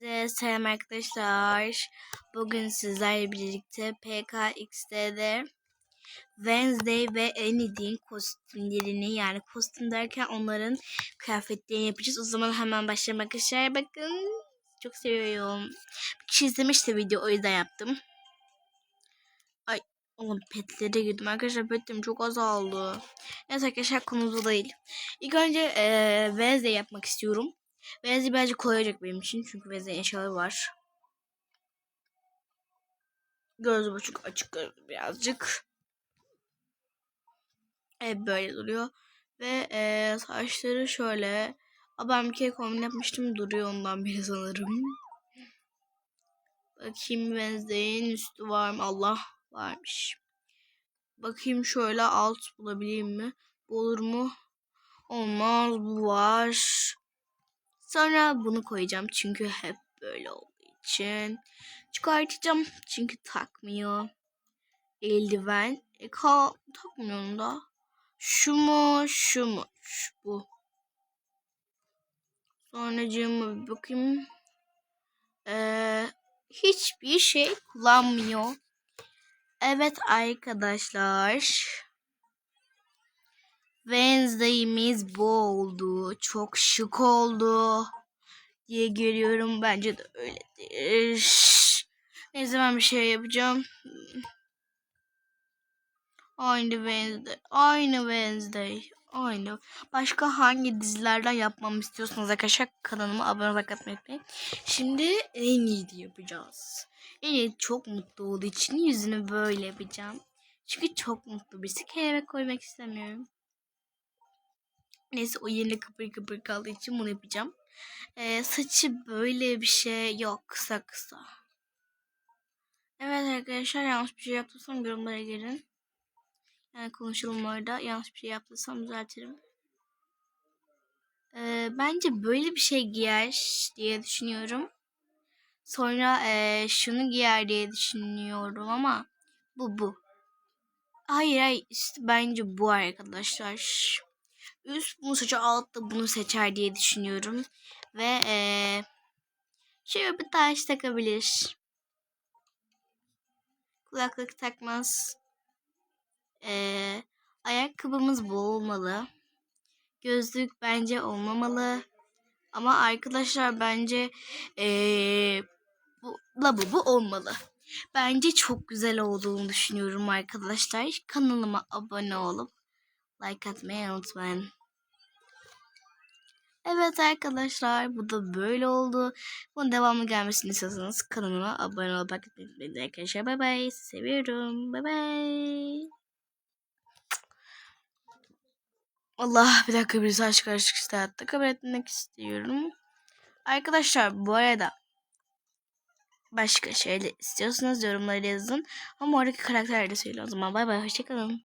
Herkese Selam arkadaşlar. Bugün sizlerle birlikte PKX'de Wednesday ve Annie'nin kostümlerini yani kostüm derken onların kıyafetlerini yapacağız. O zaman hemen başlayalım arkadaşlar. Bakın çok seviyorum. Bir kişi izlemişti video o yüzden yaptım. Ay oğlum petlere girdim arkadaşlar petlerim çok azaldı. Neyse arkadaşlar konumuz değil. İlk önce ee, Wednesday yapmak istiyorum. Birazcık kolay olacak benim için. Çünkü Wednesday eşyaları var. Göz buçuk açık birazcık. Evet böyle duruyor. Ve e, saçları şöyle. Aa, ben bir kere kombin yapmıştım. Duruyor ondan beri sanırım. Bakayım Wednesday'in üstü var mı? Allah varmış. Bakayım şöyle alt bulabileyim mi? Bu olur mu? Olmaz bu var. Sonra bunu koyacağım çünkü hep böyle olduğu için. Çıkartacağım çünkü takmıyor. Eldiven. E, ka takmıyorum da. Şu mu? Şu mu? Şu, bu. Sonracığıma bir bakayım. Ee, hiçbir şey kullanmıyor. Evet arkadaşlar. Wednesday'imiz bu oldu. Çok şık oldu. Diye görüyorum. Bence de öyledir. Ne zaman bir şey yapacağım. Aynı Wednesday. Aynı Wednesday. Aynı. Başka hangi dizilerden yapmamı istiyorsanız arkadaşlar kanalıma abone olmayı unutmayın. Şimdi en iyi yapacağız. En iyi çok mutlu olduğu için yüzünü böyle yapacağım. Çünkü çok mutlu birisi. Kelebek koymak istemiyorum. Neyse o yerine kıpır kıpır kaldığı için bunu yapacağım. Ee, saçı böyle bir şey yok. Kısa kısa. Evet arkadaşlar yanlış bir şey yaptıysam yorumlara girin. Yani konuşalım orada. Yanlış bir şey yaptıysam düzeltirim. Ee, bence böyle bir şey giyer diye düşünüyorum. Sonra e, şunu giyer diye düşünüyorum ama bu bu. Hayır hayır işte bence bu arkadaşlar. Üst bunu seçer altta bunu seçer diye düşünüyorum. Ve ee, şöyle bir taş takabilir. Kulaklık takmaz. Ee, ayakkabımız bu olmalı. Gözlük bence olmamalı. Ama arkadaşlar bence ee, bu labubu olmalı. Bence çok güzel olduğunu düşünüyorum arkadaşlar. Kanalıma abone olup like atmayı unutmayın. Evet arkadaşlar bu da böyle oldu. Bunun devamlı gelmesini istiyorsanız kanalıma abone olup atmayı unutmayın arkadaşlar. Bay bay. Seviyorum. Bay bay. Allah bir dakika bir saç karışık işte hayatta kabul etmek istiyorum. Arkadaşlar bu arada başka şeyler istiyorsanız yorumlara yazın. Ama oradaki karakterleri söyleyin o zaman. Bay bay. Hoşçakalın.